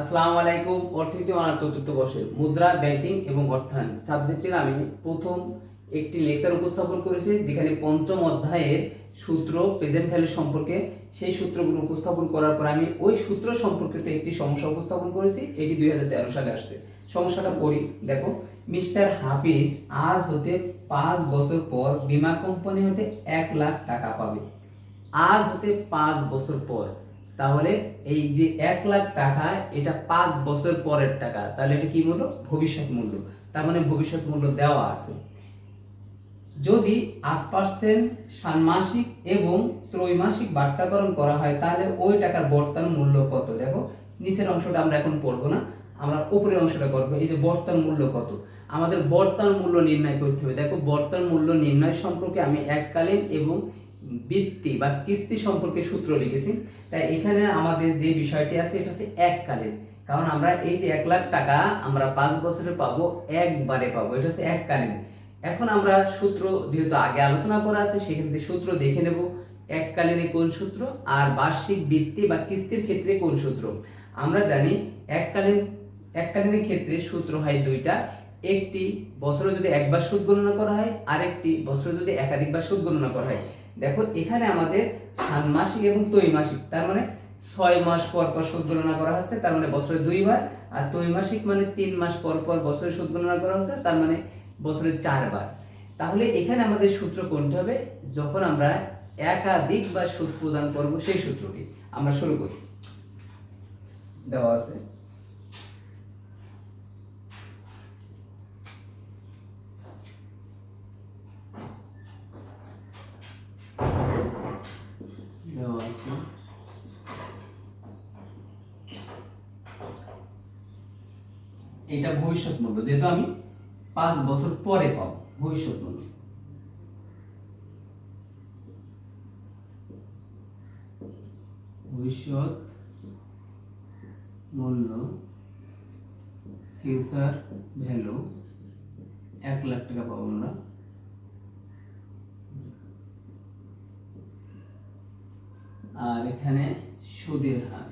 আসসালামু আলাইকুম। অর্থনীতি অনার চতুর্থ বর্ষের মুদ্রা, ব্যাংকিং এবং অর্থায়ন সাবজেক্টের আমি প্রথম একটি লেকচার উপস্থাপন করেছি, যেখানে পঞ্চম অধ্যায়ের সূত্র প্রেজেন্ট ভ্যালু সম্পর্কে সেই সূত্রগুলো উপস্থাপন করার পর আমি ওই সূত্র সম্পর্কিত একটি সমস্যা উপস্থাপন করেছি। এটি দুই হাজার তেরো সালে আসছে। সমস্যাটা পড়ি, দেখো, মিস্টার হাফিজ আজ হতে পাঁচ বছর পর বীমা কোম্পানি হতে এক লাখ টাকা পাবে। আজ হতে পাঁচ বছর পর তাহলে এই যে এক লাখ টাকা, এটা পাঁচ বছর পরের টাকা। তাহলে এটা কি মূল্য? ভবিষ্যৎ মূল্য। তার মানে ভবিষ্যৎ মূল্য দেওয়া আছে। যদি আট পার্সেন্ট ষান্মাসিক এবং ত্রৈমাসিক বাট্টাকরণ করা হয়, তাহলে ওই টাকার বর্তমান মূল্য কত? দেখো, নিচের অংশটা আমরা এখন পড়ব না। আমরা উপরের অংশটা করব। এই যে বর্তমান মূল্য কত? আমাদের বর্তমান মূল্য নির্ণয় করতে হবে। দেখো, বর্তমান মূল্য নির্ণয় সম্পর্কে আমি এককালীন এবং বৃত্তি বা কিস্তি সম্পর্কে সূত্র লিখেছি। তাই এখানে আমাদের যে বিষয়টি আছে, এটা হচ্ছে এককালীন। কারণ আমরা এই যে এক লাখ টাকা আমরা পাঁচ বছরে পাবো, একবারে পাবো, এটা হচ্ছে এককালীন। এখন আমরা সূত্র যেহেতু আগে আলোচনা করা আছে, সেখান থেকে সূত্র দেখে নেব, এককালীনে কোন সূত্র আর বার্ষিক বৃত্তি বা কিস্তির ক্ষেত্রে কোন সূত্র। আমরা জানি এককালীন, এককালীনের ক্ষেত্রে সূত্র হয় দুইটা, একটি বছরে যদি একবার সুদ গণনা করা হয়, আরেকটি বছরে যদি একাধিকবার সুদ গণনা করা হয়। দেখো, এখানে আমাদের ষান্মাসিক এবং ত্রৈমাসিক, তার মানে ছয় মাস পর পর সুদ গণনা করা হচ্ছে, তার মানে বছরে দুইবার, আর ত্রৈমাসিক মানে তিন মাস পর পর বছরে সুদ গণনা করা হচ্ছে, তার মানে বছরে চারবার। তাহলে এখানে আমাদের সূত্র কোনটি হবে? যখন আমরা একাধিক বা সুদ প্রদান করব, সেই সূত্রটি। আমরা শুরু করি। দেওয়া আছে দেওয়া আছে এটা ভবিষ্যৎ মূল্য যেহেতু আমি পাঁচ বছর পরে পাবো ভবিষ্যৎ মূল্য ভবিষ্যৎ মূল্য ফিউচার ভ্যালু এক লাখ টাকা পাবো আমরা। আর এখানে সুদের হার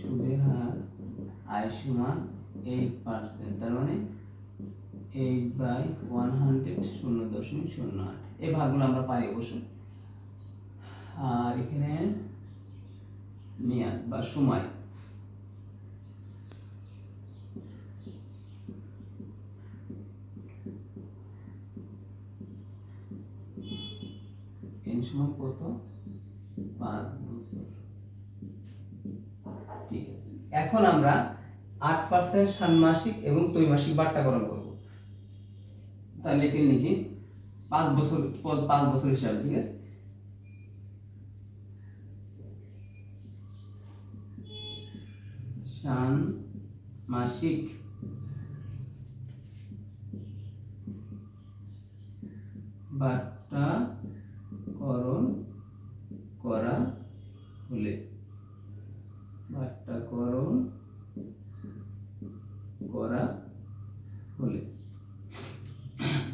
সুদের হার আয় সমান এইট পার্সেন্ট তার মানে এইট বাই ওয়ান হান্ড্রেড শূন্য দশমিক শূন্য আট। এই ভাগগুলো আমরা পারি অবশ্য। আর এখানে মেয়াদ বা সময়। এন কত? পাঁচ বছর। ঠিক আছে। এখন আমরা আট পার্সেন্ট ষান্মাসিক এবং ত্রৈমাসিক বাট্টাকরণ করব। তাহলে এখানে লিখি পাঁচ বছর পাঁচ বছর হিসাবে, ঠিক আছে? মাসিক বাট্টাকরণ করা হলে বাট্টাকরণ করা হলে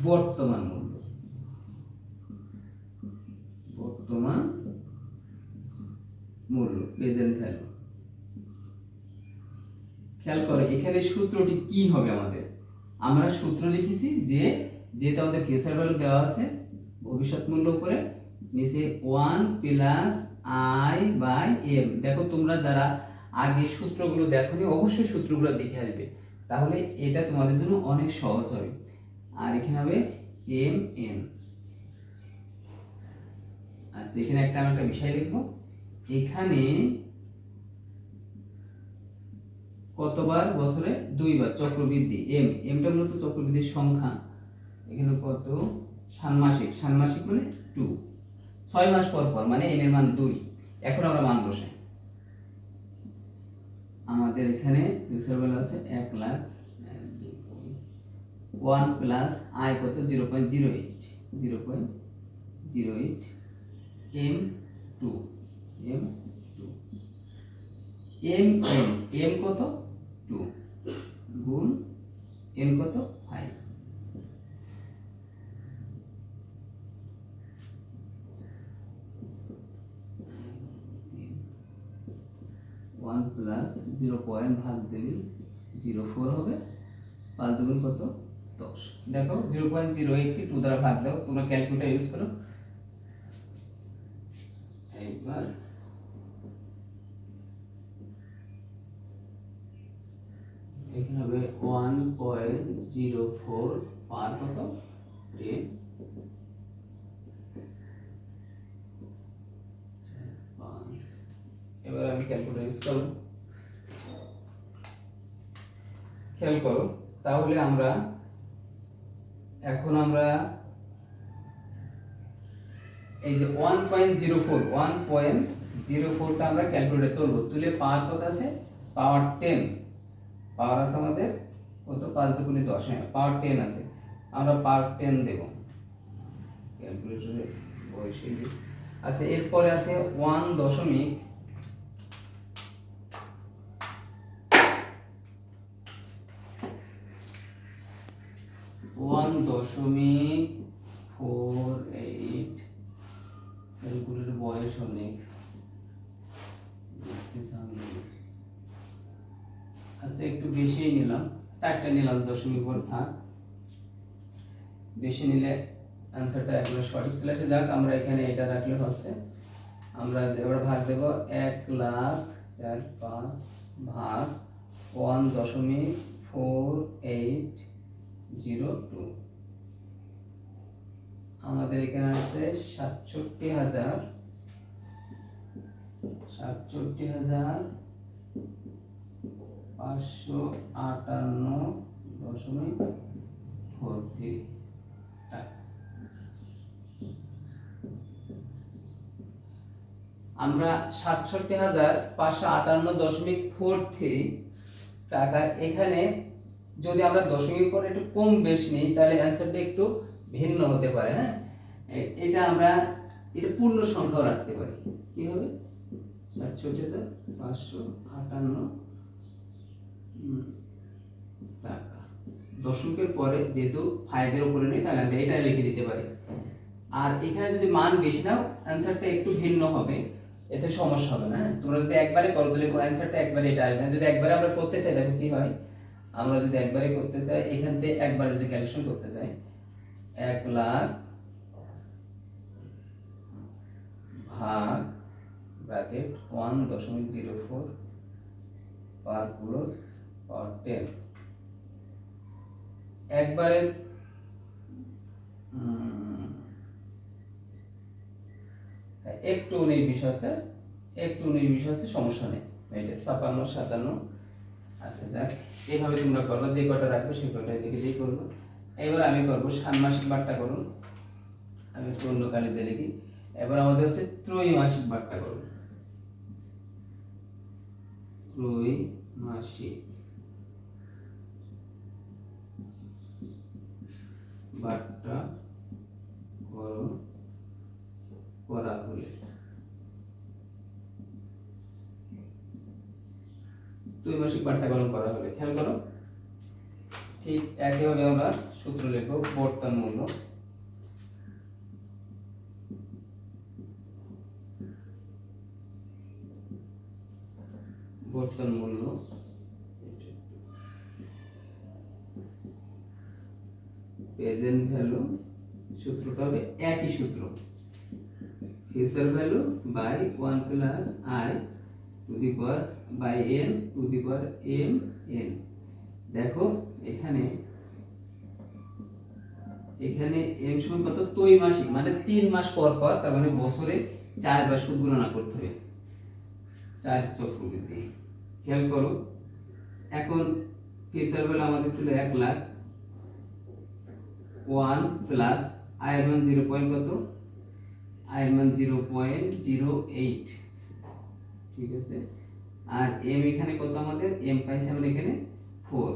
বর্তমান মূল্য বর্তমান মূল্য প্রেজেন্ট ভ্যালু খেয়াল করো এখানে সূত্রটি কি হবে আমাদের? আমরা সূত্র লিখেছি যে, যেহেতু আমাদের ফিউচার ভ্যালু দেওয়া আছে, ভবিষ্যৎ মূল্য উপরে নিচে one plus I by M দেখো, তোমরা যারা আগে সূত্রগুলো দেখোনি, অবশ্যই সূত্রগুলো দেখে আসবে। তাহলে এটা তোমাদের জন্য অনেক সহজ হবে। আর এখানে হবে এম এন আচ্ছা এখানে একটা আমি একটা বিষয় লিখব। এখানে কতবার বছরে? দুইবার। চক্রবৃদ্ধি এম এমটা মূলত চক্রবৃদ্ধির সংখ্যা। এখানে কত? ষান্মাসিক। ষান্মাসিক মানে টু ছয় মাস পর পর মানে এম এর মান দুই। এখন আমরা মান বসাই। আমাদের এখানে ফিউচার ভ্যালু আছে এক লাখ ওয়ান প্লাস আই কত? Zero point zero eight zero point zero eight M two M two M M M কত? টু গুণ এল কত? Five one plus zero point ভাগ দিলে জিরো ফোর হবে। পাঁচ দুগুণ কত? দশ। দেখো জিরো পয়েন্ট জিরো এইটটি দ্বারা ভাগ দাও, তোমরা ক্যালকুলেটার ইউজ করো। এইবার এখানে হবে one point zero four per কত? টেন এবার আমি ক্যালকুলেটর ইউজ করব। খেয়াল করো, তাহলে আমরা, এখন আমরা, এই যে one point zero four one point zero ফোরটা আমরা ক্যালকুলেটর তুলবো তুলে পাওয়ার কত আছে, পাওয়ার টেন পাওয়ার আছে আমাদের, কত? পাঁচ দুগুণে দশ হ্যাঁ পাওয়ার টেন আছে। আমরা পাওয়ার টেন দেব। ক্যালকুলেটরে দিস। আচ্ছা এরপরে আছে ওয়ান দশমিক ওয়ান দশমিক ফোর এইট ক্যালকুলেটর বয়স অনেক দেখতে ঝামেলা। আচ্ছা একটু বেশিই নিলাম চারটা নিলাম, দশমিক পর থাক। বেশি নিলে অ্যান্সারটা একবার সঠিক চলে আসে। যাক, আমরা এখানে এটা রাখলে হচ্ছে। আমরা এবার ভাগ দেব। এক লাখ চার পাঁচ ভাগ ওয়ান দশমিক ফোর এইট জিরো টু। আমাদের এখানে আছে সাতষট্টি হাজার সাতষট্টি হাজার পাঁচশো আটান্ন দশমিক ফোর থ্রি আমরা সাতষট্টি হাজার পাঁচশো আটান্ন দশমিক ফোর থ্রি টাকা। এখানে যদি আমরা দশমিক পরে একটু কম বেশি নিই, তাহলে অ্যান্সারটা একটু ভিন্ন হতে পারে হ্যাঁ? এটা আমরা, এটা পূর্ণ সংখ্যাও রাখতে পারি। কি হবে সাতষট্টি হাজার পাঁচশো আটান্ন টাকা দশমিকের পরে যেহেতু ফাইভের উপরে নেই, তাহলে আমরা এটা লিখে দিতে পারি। আর এখানে যদি মান বেশি নাও অ্যান্সারটা একটু ভিন্ন হবে, এতে সমস্যা হবে না হ্যাঁ? তোমরা যদি একবারে করো, তাহলে অ্যান্সারটা একবারে এটা আসবে যদি একবারে আমরা করতে চাই, দেখো কি হয়, আমরা যদি একবারে করতে চাই, এখান থেকে একবারে যদি ক্যালকুলেশন করতে চাই, এক লাখ ভাগ ব্র্যাকেট ওয়ান দশমিক zero four per close per ten একবারে একটু নির্বিষ আছে, একটু নির্বিষ আছে, সমস্যা নেই। এটা ছাপান্ন, সাতান্ন আচ্ছা যাক। এইভাবে তোমরা করবা, যে কটা রাখবে সেই কটা এদিকে দিয়ে করব। এবার আমি করব ষান্মাসিক বারটা করুন। আমি একটু অন্য কালি লিখি। এবার আমাদের হচ্ছে ত্রৈমাসিক বারটা করুন। ত্রৈমাসিক বারটা করো হলে। দুই মাসিক পাঠ্যক্রম করা হলে, খেয়াল করো। ঠিক একইভাবে আমরা সূত্র লিখব বর্তমান মূল্য। বর্তমান মূল্য প্রেজেন্ট ভ্যালু সূত্রটা হবে একই সূত্র। Future value by one plus I to the power by N to the power M N দেখো, এখানে এখানে এম সমান কত? ত্রৈমাসিক মানে তিন মাস পর পর, তার মানে বছরে চারবার সুদ গণনা করতে হবে। চার চক্রবৃদ্ধি খেয়াল করো, এখন ফিউচার ভ্যালু আমাদের ছিল এক লাখ। ওয়ান প্লাস আয়ের মান জিরো পয়েন্ট কত? আয়ের মান জিরো পয়েন্ট জিরো এইট ঠিক আছে? আর এম এখানে কত আমাদের? এম পাইছি আমরা এখানে ফোর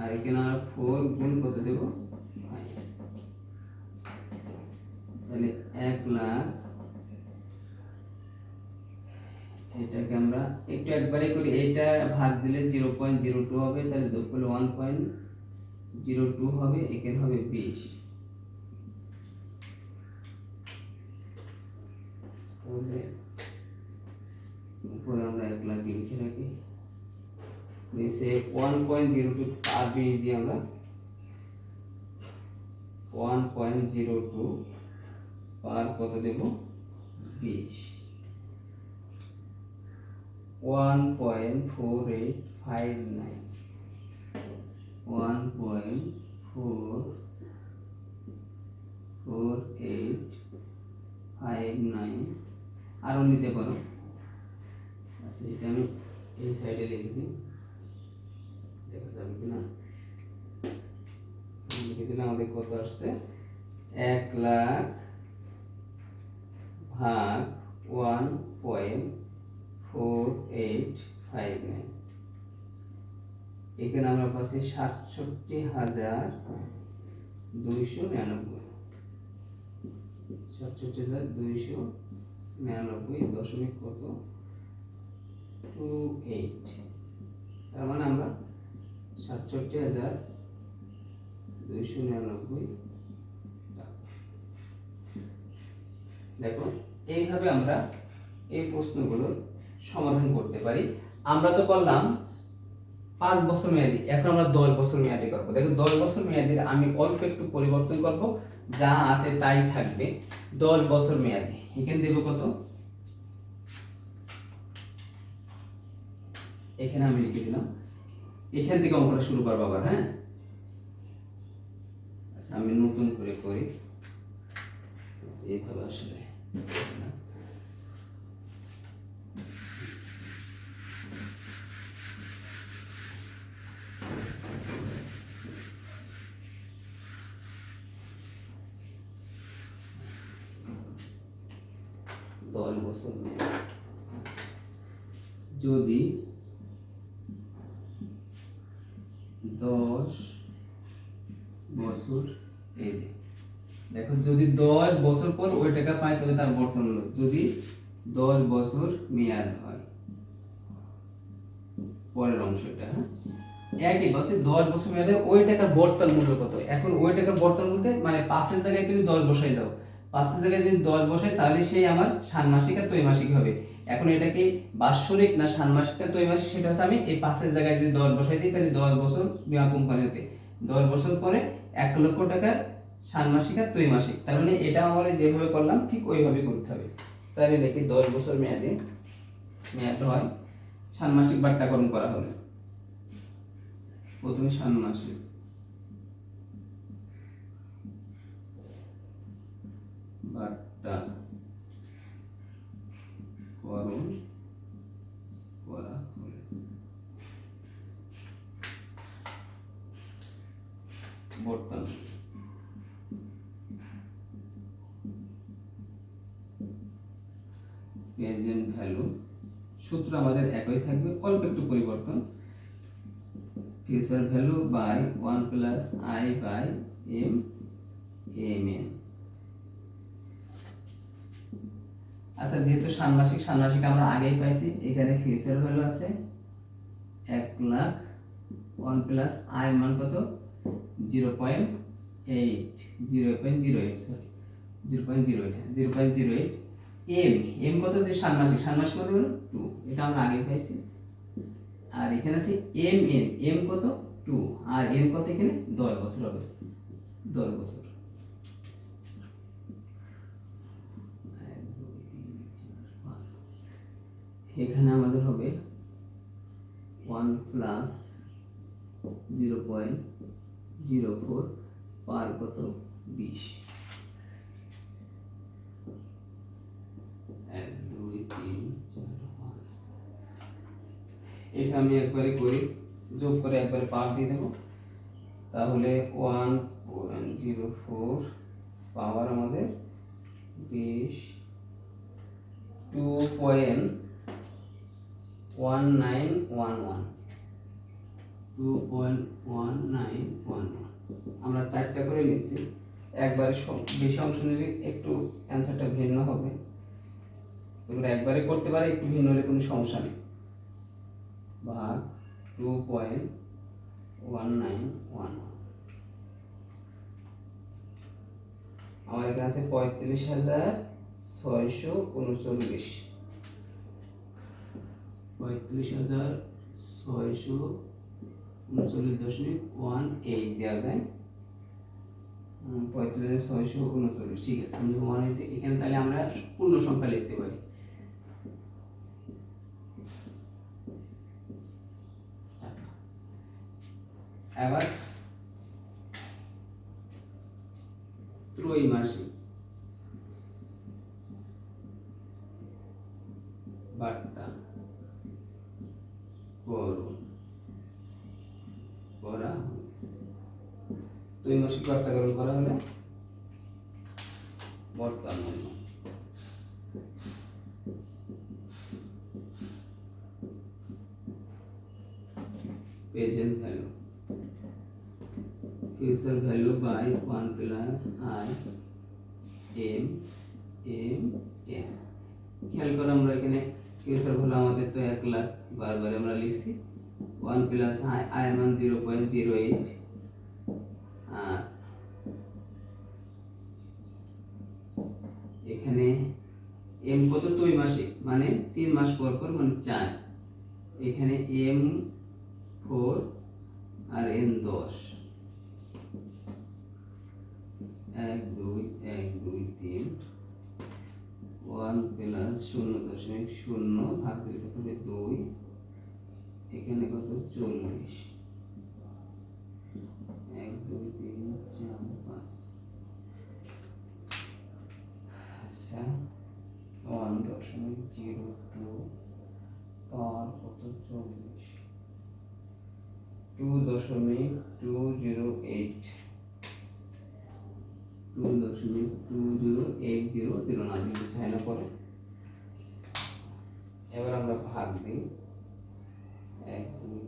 আর এখানে আমরা ফোর গুণ কত দেব। তাহলে এক লাখ, এটাকে আমরা একটু একবারে করি। এটা ভাগ দিলে জিরো পয়েন্ট জিরো টু হবে, তাহলে যোগ করলে ওয়ান পয়েন্ট জিরো টু হবে এখানে হবে বিশ। উপরে আমরা এক লাখ লিখে রাখি। নিচে ওয়ান পয়েন্ট জিরো টু আর বিশ দিয়ে আমরা one point zero two per কত দেব? বিশ। One point four eight five nine one point four four eight five nine আরও নিতে পারো। আচ্ছা এটা আমি এই সাইডে লিখে দিই। দেখা যাবে কি না লিখে দিলে আমাদের কত আসছে? এক লাখ ভাগ one point four eight five nine এখানে আমরা পাচ্ছি সাতষট্টি হাজার দুইশো নিরানব্বই। সাতষট্টি হাজার দুইশো নিরানব্বই দশমিক কত? Two eight. তার মানে আমরা সাতষট্টি হাজার দুইশো নিরানব্বই দেখো, এইভাবে আমরা এই প্রশ্নগুলোর সমাধান করতে পারি। আমরা তো করলাম পাঁচ বছর মেয়াদি। এখন আমরা দশ বছর মেয়াদি করব। দেখো, দশ বছর মেয়াদির আমি অল্প একটু পরিবর্তন করব। যা আছে তাই থাকবে। দশ বছর মেয়াদি। এখানে দেবো কত? এখানে আমি লিখে দিলাম। এখান থেকে অঙ্কটা শুরু করব আবার হ্যাঁ? আচ্ছা আমি নতুন করে করি। এইভাবে আসলে। মেয়াদ যদি দশ বছর, এই দেখো যদি দশ বছর পর ওই টাকা পায় তবে তার বর্তমান মূল্য যদি দশ বছর মেয়াদ হয়, পরের অংশটা, একই বছর, দশ বছর মেয়াদে ওই টাকার বর্তমান মূল্য কত? এখন ওই টাকার বর্তমান মূল্যতে মানে পাঁচের জায়গায় তুমি দশ বসাই দাও। পাঁচের জায়গায় যদি দশ বসাই তাহলে সেই আমার ষান্মাসিক আর ত্রৈমাসিক হবে। এখন এটা কি বাৎসরিক না ষান্মাসিক না ত্রৈমাসিক, সেটা হচ্ছে আমি এই পাঁচের জায়গায় যদি দশ বসাই দিই, তাহলে দশ বছর বিমা কোম্পানিতে দশ বছর পরে এক লক্ষ টাকার ষান্মাসিক আর ত্রৈমাসিক। তার মানে এটা আমার যেভাবে করলাম, ঠিক ওইভাবে করতে হবে। তাহলে দেখি দশ বছর মেয়াদে, মেয়াদ হয়, ষান্মাসিক বাট্টাকরণ করা হলে প্রথমে ষান্মাসিক। বাট্টা করণ করা হলে বর্তমান প্রেজেন্ট ভ্যালু, সূত্র আমাদের একই থাকবে, অল্প একটু পরিবর্তন। Future value by one plus I by M M N. আচ্ছা যেহেতু ষান্মাসিক ষান্মাসিক আমরা আগেই পাইছি, এখানে ফিউচার ভ্যালু আছে এক লাখ ওয়ান প্লাস আই মান কত? Zero point eight zero point zero eight sorry zero point zero eight zero point zero eight M M কত যে ষান্মাসিক ষান্মাসিক কত হলো? টু এটা আমরা আগেই পাইছি। আর এখানে আছে এম এন এম কত? টু আর এন কত এখানে? দশ বছর হবে, দশ বছর এক, দুই, তিন, চার, পাঁচ। এখানে আমাদের হবে one plus zero point zero four পার কত বিশ? এক, দুই, তিন, চার, পাঁচ। এটা আমি একবারে করি যোগ করে একবারে পার দিয়ে দেবো। তাহলে one point zero four power আমাদের বিশ। Two point one nine one one two point one nine one one আমরা চারটা করে নিচ্ছি একবারে বেশি অংশ নিলে একটু অ্যান্সারটা ভিন্ন হবে। তোমরা একবারে করতে পারে, একটু ভিন্ন হলে কোনো সমস্যা নেই। ভাগ two point one nine one আমার এখানে আছে পঁয়ত্রিশ হাজার ছয়শো উনচল্লিশ। পঁয়ত্রিশ হাজার ছয়শো উনচল্লিশ দশমিক ওয়ান এইট দেওয়া যায়। পঁয়ত্রিশ হাজার ছয়শো উনচল্লিশ, ঠিক আছে। কিন্তু ওয়ান এইট এখানে তাহলে আমরা পূর্ণ সংখ্যা লিখতে পারি। এবার ত্রৈমাসিক বাট্টা করুন করা হলো। ত্রৈমাসিক বাট্টাকরণ করা হলে বর্তমান মূল্য present value future value by one plus I M M N খেয়াল করো আমরা এখানে ফিউচার ভ্যালু আমাদের তো এক লাখ বারবার আমরা লিখছি। ওয়ান প্লাস আই আয়ের মান জিরো পয়েন্ট জিরো এইট আর এখানে এম কত? দুই মাসে মানে তিন মাস পর পর মানে চার। এখানে এম ফোর আর এন দশ। এক, দুই এক, দুই, তিন। ওয়ান প্লাস শূন্য দশমিক শূন্য ভাগ দিলে কত হবে? দুই। এখানে কত? চল্লিশ। এক, দুই, তিন, চার, পাঁচ। আচ্ছা দশমিক জিরো টু পাওয়ার কত? চল্লিশ। টু দশমিক টু জিরো এইট টু দশমিক two zero eight zero zero না দিলে কিছু হয় না পরে। এবার আমরা ভাগ দিই। এক, দুই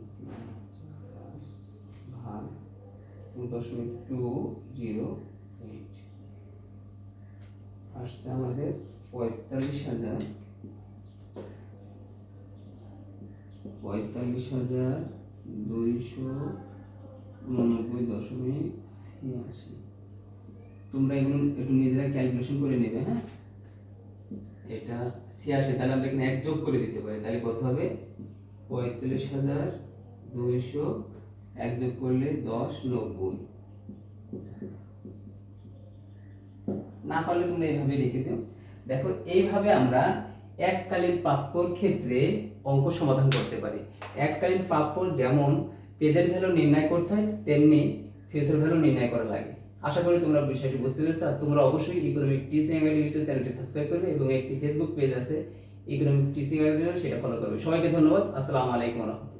ভাগ টু দশমিক টু জিরো এইট আসছে আমাদের পঁয়তাল্লিশ হাজার। পঁয়তাল্লিশ হাজার দুইশো উননব্বই দশমিক ছিয়াশি। তোমরা এগুলো একটু নিজেরা ক্যালকুলেশন করে নেবে হ্যাঁ? এটা ছিয়াশি, তাহলে আমরা এখানে এক যোগ করে দিতে পারি, তাহলে কত হবে? পঁয়তাল্লিশ হাজার দুইশো এক যোগ করলে দশ নব্বই। না পারলে তোমরা এইভাবে লিখে দিও। দেখো, এইভাবে আমরা এককালীন প্রাপ্যর ক্ষেত্রে অঙ্ক সমাধান করতে পারি। এককালীন প্রাপ্যর যেমন প্রেজেন্ট ভ্যালু নির্ণয় করতে হয়, তেমনি ফিউচার ভ্যালু নির্ণয় করা লাগে। আশা করি তোমরা বিষয়টি বুঝতে পেরেছ, আর তোমরা অবশ্যই ইকোনমিক টিচিং অ্যাকাডেমি ইউটিউব চ্যানেলটি সাবস্ক্রাইব করবে এবং একটি ফেসবুক পেজ আছে ইকোনমিক টিচিং অ্যাকাডেমি সেটা ফলো করবে। সবাইকে ধন্যবাদ, আসসালামু আলাইকুম রহমতুল্লাহ।